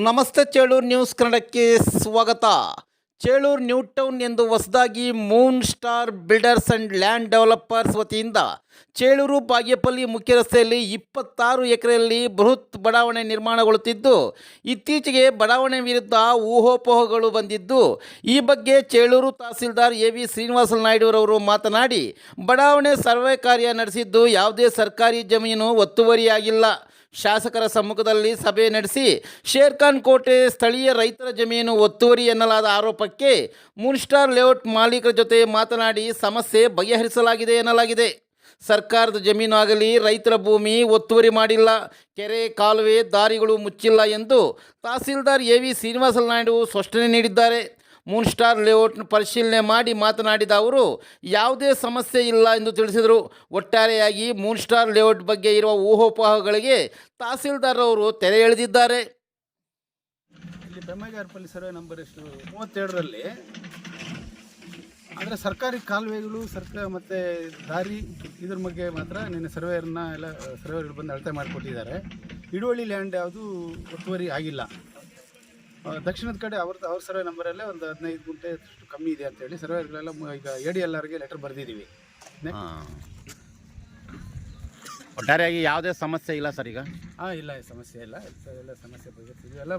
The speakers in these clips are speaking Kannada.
ನಮಸ್ತೆ ಚೇಳೂರು ನ್ಯೂಸ್ ಕನ್ನಡಕ್ಕೆ ಸ್ವಾಗತ. ಚೇಳೂರು ನ್ಯೂ ಟೌನ್ ಎಂದು ಹೊಸದಾಗಿ moon star builders and land developers ವತಿಯಿಂದ ಚೇಳೂರು ಬಾಗೇಪಲ್ಲಿ ಮುಖ್ಯ ರಸ್ತೆಯಲ್ಲಿ ಇಪ್ಪತ್ತಾರು ಎಕರೆಯಲ್ಲಿ ಬೃಹತ್ ಬಡಾವಣೆ ನಿರ್ಮಾಣಗೊಳ್ಳುತ್ತಿದ್ದು, ಇತ್ತೀಚೆಗೆ ಬಡಾವಣೆ ವಿರುದ್ಧ ಊಹೋಪೋಹಗಳು ಬಂದಿದ್ದು, ಈ ಬಗ್ಗೆ ಚೇಳೂರು ತಹಸೀಲ್ದಾರ್ ಎ ವಿ ಶ್ರೀನಿವಾಸ ನಾಯ್ಡುರವರು ಮಾತನಾಡಿ, ಬಡಾವಣೆ ಸರ್ವೆ ಕಾರ್ಯ ನಡೆಸಿದ್ದು ಯಾವುದೇ ಸರ್ಕಾರಿ ಜಮೀನು ಒತ್ತುವರಿಯಾಗಿಲ್ಲ. ಶಾಸಕರ ಸಮ್ಮುಖದಲ್ಲಿ ಸಭೆ ನಡೆಸಿ ಶೇರ್ಖಾನ್ ಕೋಟೆ ಸ್ಥಳೀಯ ರೈತರ ಜಮೀನು ಒತ್ತುವರಿ ಎನ್ನಲಾದ ಆರೋಪಕ್ಕೆ ಮೂನ್ಸ್ಟಾರ್ ಲೇಔಟ್ ಮಾಲೀಕರ ಜೊತೆ ಮಾತನಾಡಿ ಸಮಸ್ಯೆ ಬಗೆಹರಿಸಲಾಗಿದೆ ಎನ್ನಲಾಗಿದೆ. ಸರ್ಕಾರದ ಜಮೀನು ಆಗಲಿ ರೈತರ ಭೂಮಿ ಒತ್ತುವರಿ ಮಾಡಿಲ್ಲ, ಕೆರೆ, ಕಾಲುವೆ, ದಾರಿಗಳು ಮುಚ್ಚಿಲ್ಲ ಎಂದು ತಹಸೀಲ್ದಾರ್ ಎ ವಿ ಶ್ರೀನಿವಾಸ ನಾಯ್ಡು ಸ್ಪಷ್ಟನೆ ನೀಡಿದ್ದಾರೆ. ಮೂನ್ ಸ್ಟಾರ್ ಲೇಔಟ್ನ ಪರಿಶೀಲನೆ ಮಾಡಿ ಮಾತನಾಡಿದ ಅವರು, ಯಾವುದೇ ಸಮಸ್ಯೆ ಇಲ್ಲ ಎಂದು ತಿಳಿಸಿದರು. ಒಟ್ಟಾರೆಯಾಗಿ ಮೂನ್ ಸ್ಟಾರ್ ಲೇಔಟ್ ಬಗ್ಗೆ ಇರುವ ಊಹೋಪೋಹಗಳಿಗೆ ತಹಸೀಲ್ದಾರ್ ಅವರು ತೆರೆ ಎಳೆದಿದ್ದಾರೆ. ಬೆಮ್ಮಗಾರಪಲ್ಲಿ ಸರ್ವೆ ನಂಬರ್ ಎಷ್ಟು? ಮೂವತ್ತೆರಡರಲ್ಲಿ. ಆದರೆ ಸರ್ಕಾರಿ ಕಾಲುವೆಗಳು, ಸರ್ಕಾರ ಮತ್ತು ದಾರಿ, ಇದ್ರ ಬಗ್ಗೆ ಮಾತ್ರ ನಿನ್ನೆ ಸರ್ವೇಯರ್ನ ಎಲ್ಲ ಸರ್ವೇಯರ್ ಬಂದು ಅಳತೆ ಮಾಡಿಕೊಟ್ಟಿದ್ದಾರೆ. ಹಿಡುವಳ್ಳಿ ಲ್ಯಾಂಡ್ ಯಾವುದು ಒತ್ತುವರಿ ಆಗಿಲ್ಲ. ದಕ್ಷಿಣದ ಕಡೆ ಅವ್ರ ಅವ್ರ ಸರ್ವೆ ನಂಬರಲ್ಲೇ ಒಂದು ಹದಿನೈದು ಗುಂಟೆ ಅಷ್ಟು ಕಮ್ಮಿ ಇದೆ ಅಂತ ಹೇಳಿ ಮು- ಈಗ ಎ ಡಿ ಎಲ್ ಆರ್ಗೆ ಲೆಟರ್ ಬರೆದಿದ್ದೀವಿ ಒಟ್ಟಾರೆಯಾಗಿ ಯಾವುದೇ ಸಮಸ್ಯೆ ಇಲ್ಲ ಸರ್ ಈಗ? ಹಾಂ ಇಲ್ಲ ಸಮಸ್ಯೆ ಇಲ್ಲ. ಎಲ್ಲ ಸಮಸ್ಯೆ ಬಗೆಹರಿಸಿದ್ವಿ ಎಲ್ಲ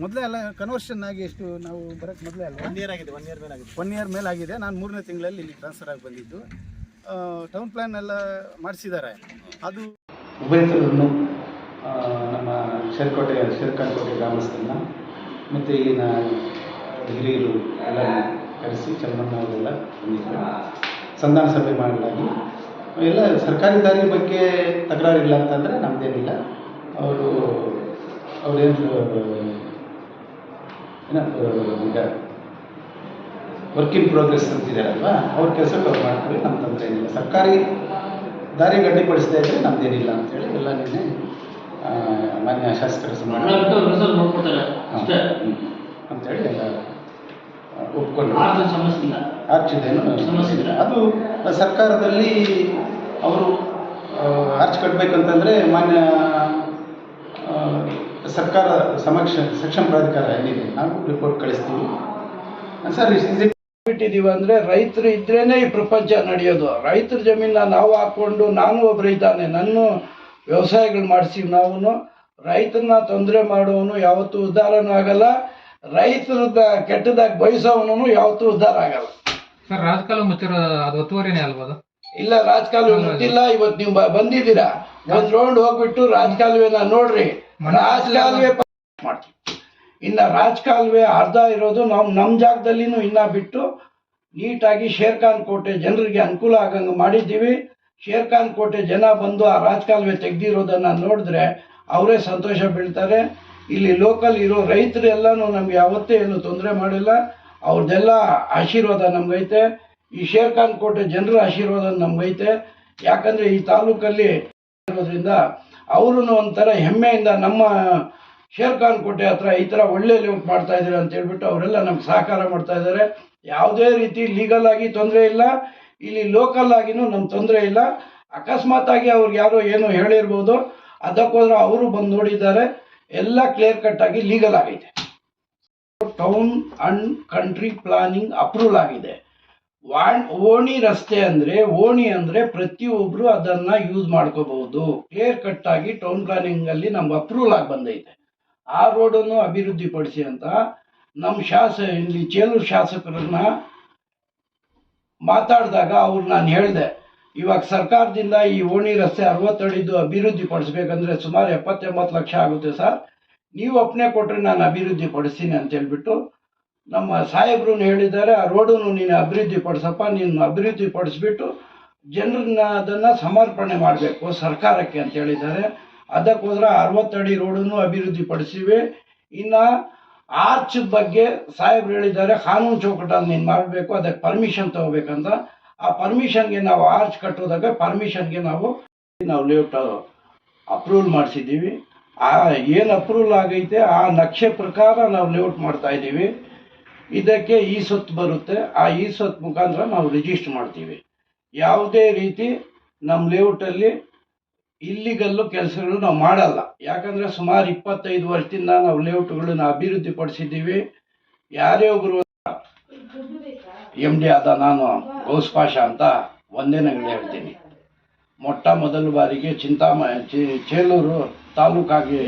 ಮೊದಲೇ ಎಲ್ಲ ಕನ್ವರ್ಷನ್ ಆಗಿ ಎಷ್ಟು ನಾವು ಬರೋಕ್ಕೆ ಮೊದಲೇ ಅಲ್ಲ ಒನ್ ಇಯರ್ ಆಗಿದೆ ಒನ್ ಇಯರ್ ಮೇಲೆ ಆಗಿದೆ. ಒನ್ ಇಯರ್ ಮೇಲೆ ಆಗಿದೆ. ನಾನು ಮೂರನೇ ತಿಂಗಳಲ್ಲಿ ಇಲ್ಲಿ ಟ್ರಾನ್ಸ್ಫರ್ ಆಗಿ ಬಂದಿದ್ದು. ಟೌನ್ ಪ್ಲ್ಯಾನ್ ಎಲ್ಲ ಮಾಡಿಸಿದ್ದಾರೆ. ಅದು ಉಭಯತರನ್ನು ನಮ್ಮ ಶೇರ್ಕೋಟೆ ಶೇರ್ಕಾನ್ಕೋಟೆ ಗ್ರಾಮಸ್ಥರನ್ನ ಮತ್ತು ಇಲ್ಲಿನ ಹಿರಿಯರು ಎಲ್ಲ ಕರೆಸಿ ಚಂದ್ರಣ್ಣ ಅವರೆಲ್ಲ ಬಂದಿದ್ದರು. ಸಂಧಾನ ಸಭೆ ಮಾಡಲಾಗಿ. ಎಲ್ಲ ಸರ್ಕಾರಿ ದಾರಿ ಬಗ್ಗೆ ತಕರಾರಿಲ್ಲ ಅಂತಂದರೆ ನಮ್ಮದೇನಿಲ್ಲ ಅವರು ಅವರೇನು ಏನೋ ಈಗ ವರ್ಕ್ ಇನ್ ಪ್ರೋಗ್ರೆಸ್ ಅಂತಿದ್ದಾರಲ್ವಾ ಅವ್ರ ಕೆಲಸಕ್ಕೆ ಅವ್ರು ಮಾಡ್ತಾರೆ ನಮ್ಮ ತೊಂದರೆ ಏನಿಲ್ಲ. ಸರ್ಕಾರಿ ದಾರಿ ಗಡ್ಡಿಪಡಿಸದೇ ಇದ್ದರೆ ನಮ್ದೇನಿಲ್ಲ ಅಂತೇಳಿ ಎಲ್ಲ ನಿನ್ನೆ ಮಾನ್ಯ ಶಾಸಕರ ಅಷ್ಟೇ. ಅಂತೇಳಿ ಎಲ್ಲ ಒಪ್ಕೊಂಡು. ಆರ್ಥಿಕ ಸಮಸ್ಯೆ ಇಲ್ಲ. ಆರ್ಚಿದೇನು ಸಮಸ್ಯೆ ಇಲ್ಲ. ಅದು ಸರ್ಕಾರದಲ್ಲಿ ಅವರು ಆರ್ಚ್ ಕಟ್ಟಬೇಕಂತಂದರೆ ಮಾನ್ಯ ಸರ್ಕಾರ ಸಮಕ್ಷ ಸಕ್ಷಮ ಪ್ರಾಧಿಕಾರ ಏನಿದೆ ನಾವು ರಿಪೋರ್ಟ್ ಕಳಿಸ್ತೀವಿ. ಸರ್ ಬಿಟ್ಟಿದ್ದೀವಿ ಅಂದ್ರೆ ರೈತರು ಇದ್ರೇನೆ ಈ ಪ್ರಪಂಚ ನಡೆಯೋದು. ರೈತರ ಜಮೀನ ನಾವು ಹಾಕೊಂಡು ನಾನು ಒಬ್ಬ ಇದ್ದಾನೆ ನನ್ನ ವ್ಯವಸಾಯಗಳು ಮಾಡಿಸ್ತೀವಿ ನಾವು ರೈತನ ತೊಂದರೆ ಮಾಡುವವನು ಯಾವತ್ತೂ ಉದ್ಧಾರನೂ ಆಗಲ್ಲ. ರೈತರದ ಕೆಟ್ಟದಾಗಿ ಬಯಸೋವನು ಯಾವತ್ತೂ ಉದ್ಧಾರ ಆಗಲ್ಲ. ಸರ್ ರಾಜಕಾಲ ಮುಚ್ಚಿರೋ ಅದು ಒತ್ತುವರಿನೇ ಅಲ್ಬೋದು ಇಲ್ಲ ರಾಜಕಾಲುವೆ ಇಲ್ಲ ಇವತ್ತು ನೀವು ಬಂದಿದ್ದೀರಾ? ಒಂದ್ ರೌಂಡ್ ಹೋಗ್ಬಿಟ್ಟು ರಾಜಕಾಲುವೆನ ನೋಡ್ರಿ. ರಾಜಕಾಲುವೆ ಮಾಡ್ತೀವಿ. ಇನ್ನ ರಾಜಕಾಲುವೆ ಅರ್ಧ ಇರೋದು ನಾವು ನಮ್ಮ ಜಾಗದಲ್ಲಿನೂ ಇನ್ನ ಬಿಟ್ಟು ನೀಟಾಗಿ ಶೇರ್ಖಾನ್ ಕೋಟೆ ಜನರಿಗೆ ಅನುಕೂಲ ಆಗಂಗೆ ಮಾಡಿದ್ದೀವಿ. ಶೇರ್ಖಾನ್ ಕೋಟೆ ಜನ ಬಂದು ಆ ರಾಜಕಾಲುವೆ ತೆಗೆದಿರೋದನ್ನು ನೋಡಿದ್ರೆ ಅವರೇ ಸಂತೋಷ ಬೀಳ್ತಾರೆ. ಇಲ್ಲಿ ಲೋಕಲ್ ಇರೋ ರೈತರೆಲ್ಲನೂ ನಮ್ಗೆ ಯಾವತ್ತೇ ಏನು ತೊಂದರೆ ಮಾಡಿಲ್ಲ. ಅವ್ರದ್ದೆಲ್ಲ ಆಶೀರ್ವಾದ ನಮಗೈತೆ. ಈ ಶೇರ್ಖಾನ್ ಕೋಟೆ ಜನರ ಆಶೀರ್ವಾದ ನಮಗೈತೆ. ಯಾಕಂದರೆ ಈ ತಾಲೂಕಲ್ಲಿ ಇರೋದ್ರಿಂದ ಅವರು ಒಂಥರ ಹೆಮ್ಮೆಯಿಂದ ನಮ್ಮ ಶೇರ್ಖಾನ್ ಕೋಟೆ ಹತ್ರ ಈ ಥರ ಒಳ್ಳೆ ಲೇಔಟ್ ಮಾಡ್ತಾ ಇದ್ದಾರೆ ಅಂತ ಹೇಳ್ಬಿಟ್ಟು ಅವರೆಲ್ಲ ನಮ್ಗೆ ಸಹಕಾರ ಮಾಡ್ತಾ ಇದ್ದಾರೆ. ಯಾವುದೇ ರೀತಿ ಲೀಗಲ್ ಆಗಿ ತೊಂದರೆ ಇಲ್ಲ. ಇಲ್ಲಿ ಲೋಕಲ್ ಆಗಿನೂ ನಮ್ಗೆ ತೊಂದರೆ ಇಲ್ಲ. ಅಕಸ್ಮಾತ್ ಆಗಿ ಅವ್ರಿಗೆ ಯಾರೋ ಏನೋ ಹೇಳಿರ್ಬೋದು. ಅದಕ್ಕೋದ್ರೆ ಅವರು ಬಂದು ನೋಡಿದ್ದಾರೆ. ಎಲ್ಲ ಕ್ಲಿಯರ್ ಕಟ್ ಆಗಿ ಲೀಗಲ್ ಆಗೈತೆ. Town and country planning approval ಆಗಿದೆ. ಓಣಿ ರಸ್ತೆ ಅಂದ್ರೆ, ಓಣಿ ಅಂದ್ರೆ ಪ್ರತಿಯೊಬ್ಬರು ಅದನ್ನ ಯೂಸ್ ಮಾಡ್ಕೋಬಹುದು. ಕ್ಲಿಯರ್ ಕಟ್ ಆಗಿ ಟೌನ್ ಪ್ಲಾನಿಂಗ್ ಅಲ್ಲಿ ನಮ್ಗೆ ಅಪ್ರೂವಲ್ ಆಗಿ ಬಂದೈತೆ. ಆ ರೋಡನ್ನು ಅಭಿವೃದ್ಧಿಪಡಿಸಿ ಅಂತ ನಮ್ಮ ಶಾಸ, ಇಲ್ಲಿ ಚೇಲೂರು ಶಾಸಕರನ್ನ ಮಾತಾಡಿದಾಗ ಅವ್ರು ನಾನು ಹೇಳಿದೆ, ಇವಾಗ ಸರ್ಕಾರದಿಂದ ಈ ಓಣಿ ರಸ್ತೆ ಅರವತ್ತಡಿದ್ದು ಅಭಿವೃದ್ಧಿ ಪಡಿಸ್ಬೇಕಂದ್ರೆ ಸುಮಾರು ಎಪ್ಪತ್ತೆಂಬತ್ತು ಲಕ್ಷ ಆಗುತ್ತೆ ಸರ್. ನೀವು ಒಪ್ಪನೆ ಕೊಟ್ಟರೆ ನಾನು ಅಭಿವೃದ್ಧಿ ಪಡಿಸ್ತೀನಿ ಅಂತ ಹೇಳ್ಬಿಟ್ಟು ನಮ್ಮ ಸಾಹೇಬ್ರು ಹೇಳಿದ್ದಾರೆ, ಆ ರೋಡನ್ನು ನೀನು ಅಭಿವೃದ್ಧಿ ಪಡಿಸಪ್ಪ ನೀನು ಅಭಿವೃದ್ಧಿ ಪಡಿಸ್ಬಿಟ್ಟು ಜನರನ್ನ ಅದನ್ನು ಸಮರ್ಪಣೆ ಮಾಡಬೇಕು ಸರ್ಕಾರಕ್ಕೆ ಅಂತ ಹೇಳಿದ್ದಾರೆ. ಅದಕ್ಕೋಸ್ಕರ ಅರವತ್ತಡಿ ರೋಡನ್ನು ಅಭಿವೃದ್ಧಿ ಪಡಿಸಿವೆ ಇನ್ನು ಆರ್ಚ್ ಬಗ್ಗೆ ಸಾಹೇಬ್ರು ಹೇಳಿದ್ದಾರೆ, ಕಾನೂನು ಚೌಕಟ್ಟಲ್ಲಿ ನೀನು ಮಾಡಬೇಕು, ಅದಕ್ಕೆ ಪರ್ಮಿಷನ್ ತಗೋಬೇಕಂತ. ಆ ಪರ್ಮಿಷನ್ಗೆ ನಾವು ಆರ್ಚ್ ಕಟ್ಟೋದಾಗ ಪರ್ಮಿಷನ್ಗೆ ನಾವು ನಾವು ಲೇಔಟ್ ಅಪ್ರೂವಲ್ ಮಾಡಿಸಿದ್ದೀವಿ. ಆ ಏನು ಅಪ್ರೂವಲ್ ಆಗೈತೆ, ಆ ನಕ್ಷೆ ಪ್ರಕಾರ ನಾವು ಲೇಔಟ್ ಮಾಡ್ತಾ ಇದ್ದೀವಿ. ಇದಕ್ಕೆ ಈ ಸೊತ್ತು ಬರುತ್ತೆ, ಆ ಈ ಸೊತ್ತು ಮುಖಾಂತರ ನಾವು ರಿಜಿಸ್ಟರ್ ಮಾಡ್ತೀವಿ. ಯಾವುದೇ ರೀತಿ ನಮ್ಮ ಲೇಔಟಲ್ಲಿ ಇಲ್ಲಿಗಲ್ಲು ಕೆಲಸಗಳು ನಾವು ಮಾಡಲ್ಲ. ಯಾಕಂದ್ರೆ ಸುಮಾರು ಇಪ್ಪತ್ತೈದು ವರ್ಷದಿಂದ ನಾವು ಲೇಔಟ್ಗಳನ್ನ ಅಭಿವೃದ್ಧಿ ಪಡಿಸಿದ್ದೀವಿ. ಯಾರೇ ಒಬ್ರು ಎಂ ಡಿ ಆದ ನಾನು ಗೌಸ್ ಅಂತ ಒಂದೇ ನಂಗಡಿ ಹೇಳ್ತೀನಿ. ಮೊಟ್ಟ ಮೊದಲ ಬಾರಿಗೆ ಚಿಂತಾಮ ಚೇಲೂರು ತಾಲೂಕಾಗಿ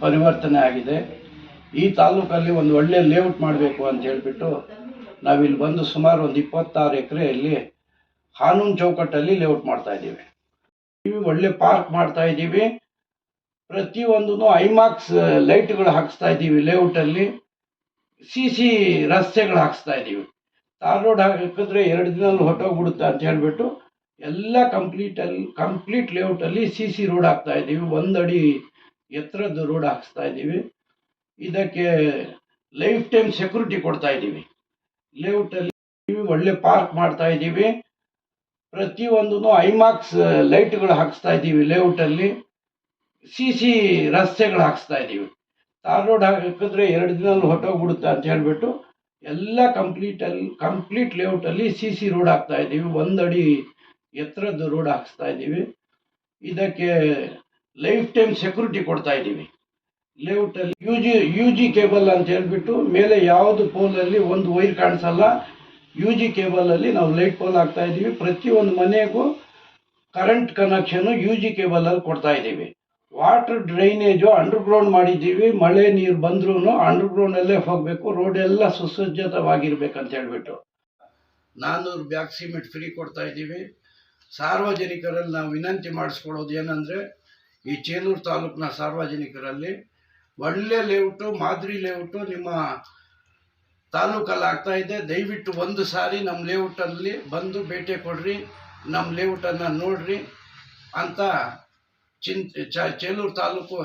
ಪರಿವರ್ತನೆ ಆಗಿದೆ. ಈ ತಾಲೂಕಲ್ಲಿ ಒಂದು ಒಳ್ಳೆಯ ಲೇಔಟ್ ಮಾಡಬೇಕು ಅಂತ ಹೇಳಿಬಿಟ್ಟು ನಾವಿಲ್ಲಿ ಬಂದು ಸುಮಾರು ಒಂದು ಇಪ್ಪತ್ತಾರು ಎಕರೆಯಲ್ಲಿ ಕಾನೂನು ಚೌಕಟ್ಟಲ್ಲಿ ಲೇಔಟ್ ಮಾಡ್ತಾ ಇದ್ದೀವಿ. ಇವಿ ಒಳ್ಳೆ ಪಾರ್ಕ್ ಮಾಡ್ತಾ ಇದ್ದೀವಿ. ಪ್ರತಿಯೊಂದು ಐಮಾಕ್ಸ್ ಲೈಟ್ಗಳು ಹಾಕಿಸ್ತಾ ಇದ್ದೀವಿ ಲೇಔಟಲ್ಲಿ. ಸಿ ಸಿ ರಸ್ತೆಗಳು ಹಾಕಿಸ್ತಾ ಇದ್ದೀವಿ. ತಾರ್ ರೋಡ್ ಹಾಕಿದ್ರೆ ಎರಡು ದಿನದಲ್ಲಿ ಹೊಟ್ಟೋಗ್ಬಿಡುತ್ತೆ ಅಂತ ಹೇಳಿಬಿಟ್ಟು ಎಲ್ಲ ಕಂಪ್ಲೀಟಲ್ಲಿ ಕಂಪ್ಲೀಟ್ ಲೇಔಟಲ್ಲಿ ಸಿ ಸಿ ರೋಡ್ ಹಾಕ್ತಾ ಇದ್ದೀವಿ. ಒಂದಡಿ ಎತ್ತರದ ರೋಡ್ ಹಾಕಿಸ್ತಾ ಇದ್ದೀವಿ. ಇದಕ್ಕೆ ಲೈಫ್ ಟೈಮ್ ಸೆಕ್ಯೂರಿಟಿ ಕೊಡ್ತಾ ಇದ್ದೀವಿ. ಲೇಔಟಲ್ಲಿ ಒಳ್ಳೆ ಪಾರ್ಕ್ ಮಾಡ್ತಾ ಇದ್ದೀವಿ. ಪ್ರತಿಯೊಂದು ಐಮಾಕ್ಸ್ ಲೈಟ್ಗಳು ಹಾಕಿಸ್ತಾ ಇದ್ದೀವಿ ಲೇಔಟಲ್ಲಿ. ಸಿ ಸಿ ರಸ್ತೆಗಳು ಹಾಕಿಸ್ತಾ ಇದ್ದೀವಿ. ತಾರ್ ರೋಡ್ ಹಾಕಿದ್ರೆ ಎರಡು ದಿನಲ್ಲಿ ಹೊಟ್ಟೋಗ್ಬಿಡುತ್ತೆ ಅಂತ ಹೇಳಿಬಿಟ್ಟು ಎಲ್ಲ ಕಂಪ್ಲೀಟಲ್ಲಿ ಕಂಪ್ಲೀಟ್ ಲೇಔಟಲ್ಲಿ ಸಿ ಸಿ ರೋಡ್ ಹಾಕ್ತಾ ಇದ್ದೀವಿ. ಒಂದಡಿ ಎತ್ತರದ ರೋಡ್ ಹಾಕಿಸ್ತಾ ಇದ್ದೀವಿ. ಇದಕ್ಕೆ ಲೈಫ್ ಟೈಮ್ ಸೆಕ್ಯೂರಿಟಿ ಕೊಡ್ತಾ ಇದ್ದೀವಿ. ಲೇಔಟಲ್ಲಿ U G U G cable ಅಂತ ಹೇಳ್ಬಿಟ್ಟು ಮೇಲೆ ಯಾವುದು ಪೋಲಲ್ಲಿ ಒಂದು ವೈರ್ ಕಾಣಿಸಲ್ಲ. ಯು ಜಿ ಕೇಬಲಲ್ಲಿ ನಾವು ಲೈಟ್ ಪೋಲ್ ಹಾಕ್ತಾ ಇದ್ದೀವಿ. ಪ್ರತಿಯೊಂದು ಮನೆಗೂ ಕರೆಂಟ್ ಕನೆಕ್ಷನು ಯು ಜಿ ಕೇಬಲಲ್ಲಿ ಕೊಡ್ತಾ ಇದ್ದೀವಿ. ವಾಟರ್ ಡ್ರೈನೇಜು ಅಂಡರ್ಗ್ರೌಂಡ್ ಮಾಡಿದ್ದೀವಿ. ಮಳೆ ನೀರು ಬಂದ್ರೂ ಅಂಡರ್ಗ್ರೌಂಡಲ್ಲೇ ಹೋಗಬೇಕು. ರೋಡ್ ಎಲ್ಲ ಸುಸಜ್ಜಿತವಾಗಿರ್ಬೇಕಂತ ಹೇಳಿಬಿಟ್ಟು. ನಾನ್ನೂರು ಬ್ಯಾಗ್ ಸಿಮೆಂಟ್ ಫ್ರೀ ಕೊಡ್ತಾ ಇದ್ದೀವಿ. ಸಾರ್ವಜನಿಕರಲ್ಲಿ ನಾವು ವಿನಂತಿ ಮಾಡಿಸ್ಕೊಳ್ಳೋದು ಏನಂದರೆ, ಈ ಚೇಲೂರು ತಾಲೂಕಿನ ಸಾರ್ವಜನಿಕರಲ್ಲಿ ಒಳ್ಳೆ ಲೇಔಟು ಮಾದರಿ ಲೇಔಟು ನಿಮ್ಮ ತಾಲೂಕಲ್ಲಿ ಆಗ್ತಾ ಇದೆ. ದಯವಿಟ್ಟು ಒಂದು ಸಾರಿ ನಮ್ಮ ಲೇಔಟಲ್ಲಿ ಬಂದು ಭೇಟಿ ಕೊಡ್ರಿ. ನಮ್ಮ ಲೇಔಟನ್ನು ನೋಡ್ರಿ ಅಂತ ಚಿಂತೆ ಚ ಚೇಲೂರು ತಾಲೂಕು